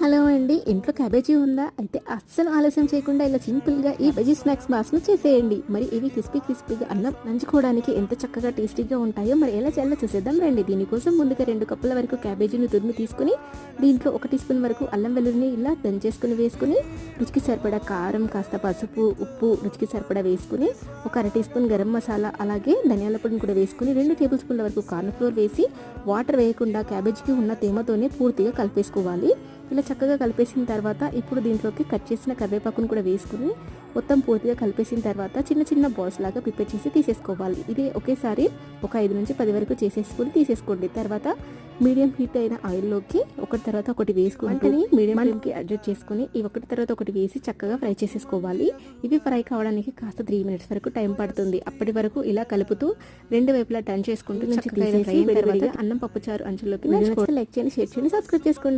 Hello అండి. ఇంట్లో cabbage ఉందా? అయితే అస్సలు ఆలస్యం చేయకుండా ఇలా సింపుల్గా ఈ వెజీ స్నాక్స్ బాక్స్ను చేసేయండి. మరి ఇవి క్రిస్పీ క్రిస్పీగా అన్నం నంచుకోవడానికి ఎంత చక్కగా టేస్టీగా ఉంటాయో మరి ఎలా చేయాలో చూసేద్దాం రండి. దీనికోసం ముందుగా రెండు కప్పుల వరకు క్యాబేజీని తురిమి తీసుకుని దీంట్లో ఒక టీ స్పూన్ వరకు అల్లం వెల్లుల్లిని ఇలా దంచేసుకుని వేసుకుని రుచికి సరిపడా కారం కాస్త పసుపు ఉప్పు రుచికి సరిపడా వేసుకుని ఒక అర టీ స్పూన్ గరం మసాలా అలాగే ధనియాల పొడిని కూడా వేసుకుని రెండు టేబుల్ స్పూన్ల వరకు కార్న్ ఫ్లోర్ వేసి వాటర్ వేయకుండా క్యాబేజీకి ఉన్న తేమతోనే పూర్తిగా కలిపేసుకోవాలి. ఇలా చక్కగా కలిపేసిన తర్వాత ఇప్పుడు దీంట్లోకి కట్ చేసిన కరివేపాకును కూడా వేసుకుని మొత్తం పూర్తిగా కలిపేసిన తర్వాత చిన్న చిన్న బాల్స్ లాగా ప్రిపేర్ చేసి తీసేసుకోవాలి. ఇది ఒకేసారి ఒక ఐదు నుంచి పది వరకు చేసేసుకుని తీసేసుకోండి. తర్వాత మీడియం హీట్ అయిన ఆయిల్లోకి ఒకటి తర్వాత ఒకటి వేసుకుంటే మీడియం ఫ్లేమ్కి అడ్జస్ట్ చేసుకుని ఈ ఒకటి తర్వాత ఒకటి వేసి చక్కగా ఫ్రై చేసేసుకోవాలి. ఇవి ఫ్రై కావడానికి కాస్త త్రీ మినిట్స్ వరకు టైం పడుతుంది. అప్పటి వరకు ఇలా కలుపుతూ రెండు వైపులా టర్న్ చేసుకుంటూ చక్కగా అన్నం పప్పుచారు అంచులోకి లైక్ చేయండి షేర్ చేయండి సబ్స్క్రైబ్ చేసుకోండి.